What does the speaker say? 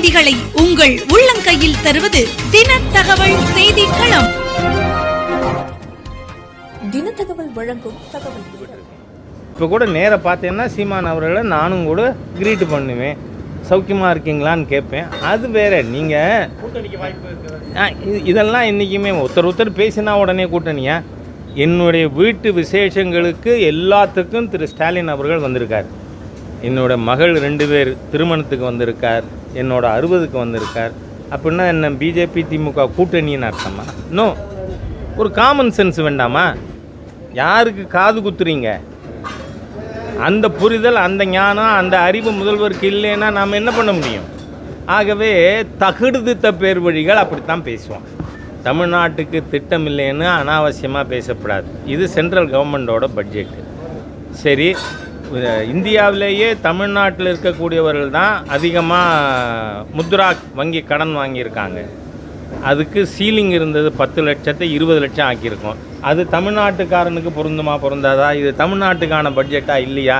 செய்திகளை உங்கள் உள்ளங்கையில் தருவது தின தகவல் செய்தி களம் தினத்தகவல் வழங்கும் தகவல். இப்போ கூட நேரா பார்த்தேன்னா சீமான் அவர்களை நானும் கூட கிரீட் பண்ணுவேன். சௌக்கியமாக இருக்கீங்களான்னு கேட்பேன். அது வேற நீங்கள் இதெல்லாம் என்றைக்குமே ஒருத்தர் ஒருத்தர் பேசினா உடனே கூட்டணியா? என்னுடைய வீட்டு விசேஷங்களுக்கு எல்லாத்துக்கும் திரு ஸ்டாலின் அவர்கள் வந்திருக்கார். என்னோட மகள் ரெண்டு பேர் திருமணத்துக்கு வந்திருக்கார். என்னோட அறுபதுக்கு வந்திருக்கார். அப்படின்னா என்ன பிஜேபி திமுக கூட்டணின்னு அர்த்தமா? இன்னும் ஒரு காமன் சென்ஸ் வேண்டாமா? யாருக்கு காது குத்துறீங்க? அந்த புரிதல் அந்த ஞானம் அந்த அறிவு முதல்வருக்கு இல்லைன்னா நாம் என்ன பண்ண முடியும்? ஆகவே தகுடுதித்த பேர் வழிகள் அப்படித்தான் பேசுவான் தமிழ்நாட்டுக்கு திட்டம் இல்லைன்னு அனாவசியமாக பேசப்படாது. இது சென்ட்ரல் கவர்மெண்டோட பட்ஜெட்டு சரி இந்தியாவிலேயே தமிழ்நாட்டில் இருக்கக்கூடியவர்கள் தான் அதிகமாக முத்ரா வங்கி கடன் வாங்கியிருக்காங்க. அதுக்கு சீலிங் இருந்தது பத்து லட்சத்தை இருபது லட்சம் ஆக்கியிருக்கோம். அது தமிழ்நாட்டுக்காரனுக்கு பொருந்துமா பொருந்தாதா? இது தமிழ்நாட்டுக்கான பட்ஜெட்டா இல்லையா?